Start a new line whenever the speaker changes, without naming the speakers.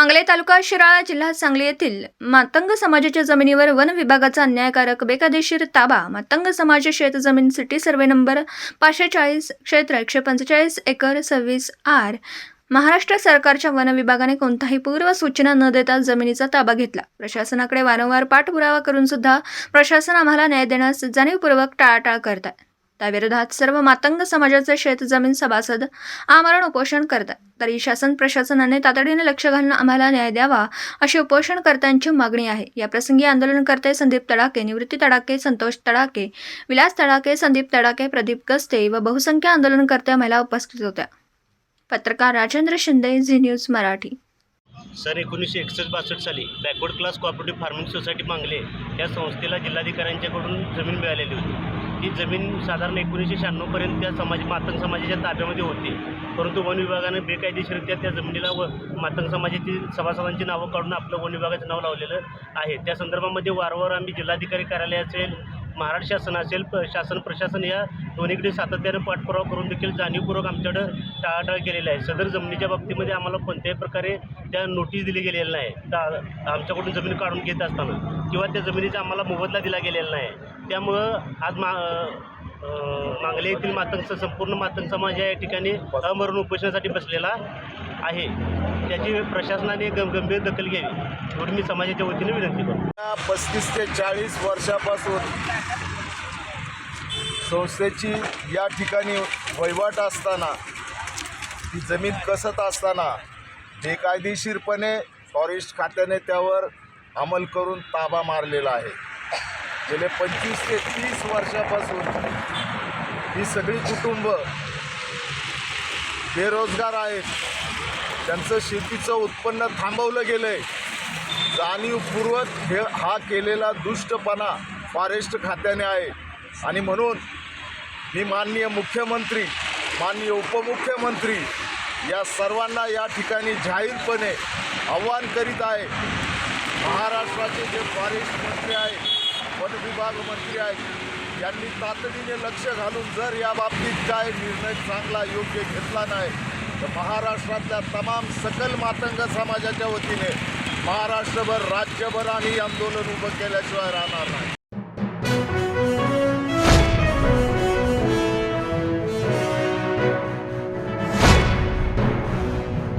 मांगले तालुका शिराळा जिल्हा सांगली येथील मातंग समाजाच्या जमिनीवर वन विभागाचा अन्यायकारक बेकायदेशीर ताबा मातंग समाज शेत जमीन सिटी सर्वे नंबर पाचशे चाळीस क्षेत्र एकशे पंचेचाळीस एकर सव्वीस आर. महाराष्ट्र सरकारच्या वन विभागाने कोणताही पूर्व सूचना न देता जमिनीचा ताबा घेतला. प्रशासनाकडे वारंवार पाठपुरावा करून सुद्धा प्रशासन आम्हाला न्याय देण्यास जाणीवपूर्वक टाळाटाळ करतात त्याविरोधात सर्व मातंग समाजाचे शेत जमीन सभासद आमरण उपोषण करतात. तरी शासन प्रशासनाने तातडीने लक्ष घालून आम्हाला न्याय द्यावा अशी उपोषणकर्त्यांची मागणी आहे. याप्रसंगी आंदोलनकर्ते संदीप तडाके निवृत्ती तडाके संतोष तडाके विलास तडाके संदीप तडाके प्रदीप गस्ते व बहुसंख्य आंदोलनकर्त्या महिला उपस्थित होत्या. पत्रकार Rajendra Shinde Zee News Marathi.
Sir एकोणीसशे एकसष्ट बासष्ट साली backward class cooperative farming society Mangle या संस्थेला जिल्हाधिकाऱ्यांच्याकडून जमीन मिळालेली होती. ती जमीन साधारण एकोणीसशे शहाण्णवपर्यंत त्या समाज मातंग समाजाच्या ताब्यामध्ये होती. परंतु वन विभागानं बेकायदेशीरित्या त्या जमिनीला व मातंग समाजाची सभासदांची नावं काढून आपलं वन विभागाचं नाव लावलेलं आहे. त्या संदर्भामध्ये वारंवार आम्ही जिल्हाधिकारी कार्यालय असेल महाराष्ट्र शासन असेल प शासन प्रशासन या दोन्हीकडे सातत्यानं पाठपुरावा करून देखील जाणीवपूर्वक आमच्याकडं टाळाटाळ केलेला आहे. सदर जमिनीच्या बाबतीमध्ये आम्हाला कोणत्याही प्रकारे त्या नोटीस दिली गेलेली नाही. ता- आमच्याकडून जमीन काढून घेत असताना किंवा त्या जमिनीचा आम्हाला मोबदला दिला गेलेला नाही. त्यामुळं आज मा मांगले येथील मातंग संपूर्ण मातंग समाज या ठिकाणी अमरण उपोषणासाठी बसलेला आहे. त्याची प्रशासनाने गं गंभीर दखल घ्यावी. म्हणून मी समाजाच्या वतीने विनंती करतो
पस्तीस ते चाळीस वर्षापासून संस्थेची या ठिकाणी वहिवाट असताना ती जमीन कसत असताना बेकायदेशीरपणे फॉरेस्ट खात्याने त्यावर अंमल करून ताबा मारलेला आहे. गेले पंचवीस ते तीस वर्षापासून ही सगळी कुटुंब बेरोजगार आहेत. त्यांचं शेतीचं उत्पन्न थांबवलं गेलं आहे जाणीवपूर्वक हे हा केलेला दुष्टपणा फॉरेस्ट खात्याने आहे. आणि म्हणून मी माननीय मुख्यमंत्री माननीय उपमुख्यमंत्री या सर्वांना या ठिकाणी जाहीरपणे आव्हान करीत आहे. महाराष्ट्राचे जे फॉरेस्ट मंत्री आहेत वन विभाग मंत्री आहेत यांनी तातडीने लक्ष घालून जर या बाबतीत काय निर्णय चांगला योग्य घेतला नाही महाराष्ट्रातल्या तमाम सकल मातंग समाजाच्या वतीने महाराष्ट्रभर राज्यभर आम्ही आंदोलन उभं केल्याशिवाय राहणार नाही.